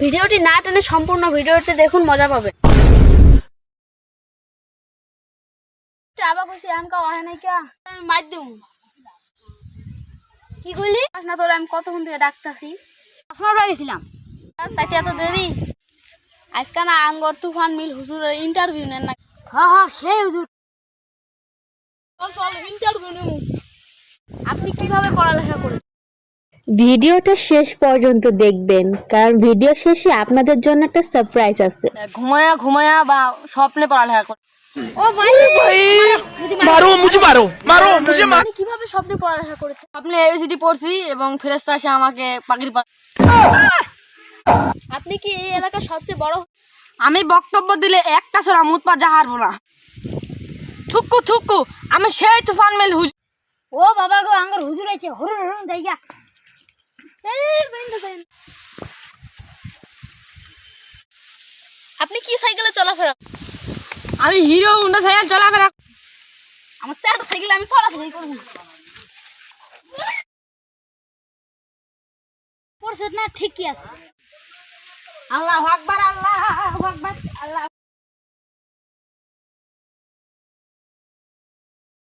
ভিডিওটি না টেনে সম্পূর্ণ ভিডিওটি দেখুন মজা পাবে আবার কইছি আনকা নাই কা আমি মার দিমু। কি কইলি? না তোর আমি কতক্ষণ থেকে ডাকতাছি। আপনার বাড়ি গেছিলাম তাইতে এত দেরি? আজকে না আঙ্গর তুফান মিল হুজুরের ইন্টারভিউ নেন না। হ্যাঁ হ্যাঁ সেই হুজুর। চল চল ইন্টারভিউ নেব আপনি কীভাবে পড়ালেখা করেন ভিডিওটা শেষ পর্যন্ত দেখবেন কারণ ভিডিও শেষে আপনাদের জন্য একটা সারপ্রাইজ আছে। হ্যাঁ, ঘুমায়া ঘুমায়া বা স্বপ্নে পড়ালেখা করে। ও ভাই! ভাই! মারো। মুজি মারো মারো মুজি মারো। কীভাবে স্বপ্নে পড়ালেখা করেছে? আপনি এবিসিডি পড়ছি এবং ফেরেশতা এসে আমাকে পাখির আপনি কি এই এলাকার সবচেয়ে বড় আমি বক্তব্য দিলে একটা সরা মুতপা যা হারবো না থুকু থুকু আমি সেই তুফান মেল হুজুর ও বাবা গো আঙ্গর হুজুর আছে হরুন হরুন জায়গা আপনি কি সাইকেলে চলাফেরা? আমি হিরো হুন্ডা সাইকেল চলাফেরা। আমার চার সাইকেলে আমি চলাফেরাই করব। পড়ছে না ঠিকই আছে। আল্লাহ আকবার।